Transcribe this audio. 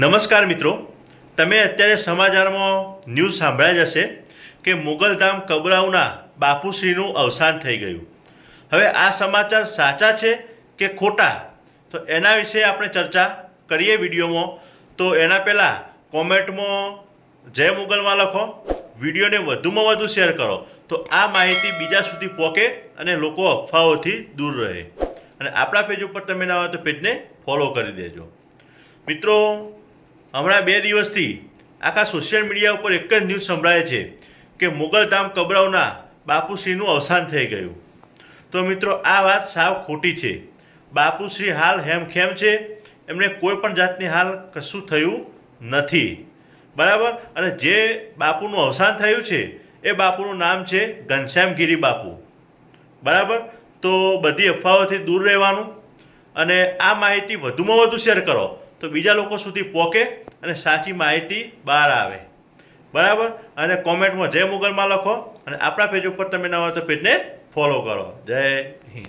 નમસ્કાર મિત્રો. તમે અત્યારે સમાચારમાં ન્યૂઝ સાંભળ્યા જ હશે કે મુગલધામ કબરાઉના બાપુશ્રીનું અવસાન થઈ ગયું. હવે આ સમાચાર સાચા છે કે ખોટા? તો એના વિશે આપણે ચર્ચા કરીએ વિડીયોમાં. તો એના પહેલાં કોમેન્ટમાં જય મુગલમાં લખો, વિડીયોને વધુમાં વધુ શેર કરો. તો આ માહિતી બીજા સુધી પહોંચે અને લોકો અફવાઓથી દૂર રહે. અને આપણા પેજ ઉપર તમે ના હોય તો પેજને ફોલો કરી દેજો. મિત્રો હમણાં બે દિવસથી આખા સોશિયલ મીડિયા ઉપર એક જ ન્યૂઝ સંભળાય છે કે મુગલધામ કબરાવના બાપુશ્રીનું અવસાન થઈ ગયું. તો મિત્રો, આ વાત સાવ ખોટી છે. બાપુશ્રી હાલ હેમખેમ છે. એમને કોઈ પણ જાતની હાલ કશું થયું નથી. બરાબર? અને જે બાપુનું અવસાન થયું છે, એ બાપુનું નામ છે ઘનશ્યામગીરી બાપુ. બરાબર? તો બધી અફવાઓથી દૂર રહેવાનું. અને આ માહિતી વધુમાં વધુ શેર કરો. તો બીજા લોકો સુધી પહોંચે અને સાચી માહિતી બહાર આવે. બરાબર? અને કોમેન્ટમાં જય મુગલમાં લખો અને આપણા પેજ ઉપર તમે નવા તો પેજને ફોલો કરો. જય હિન્દ.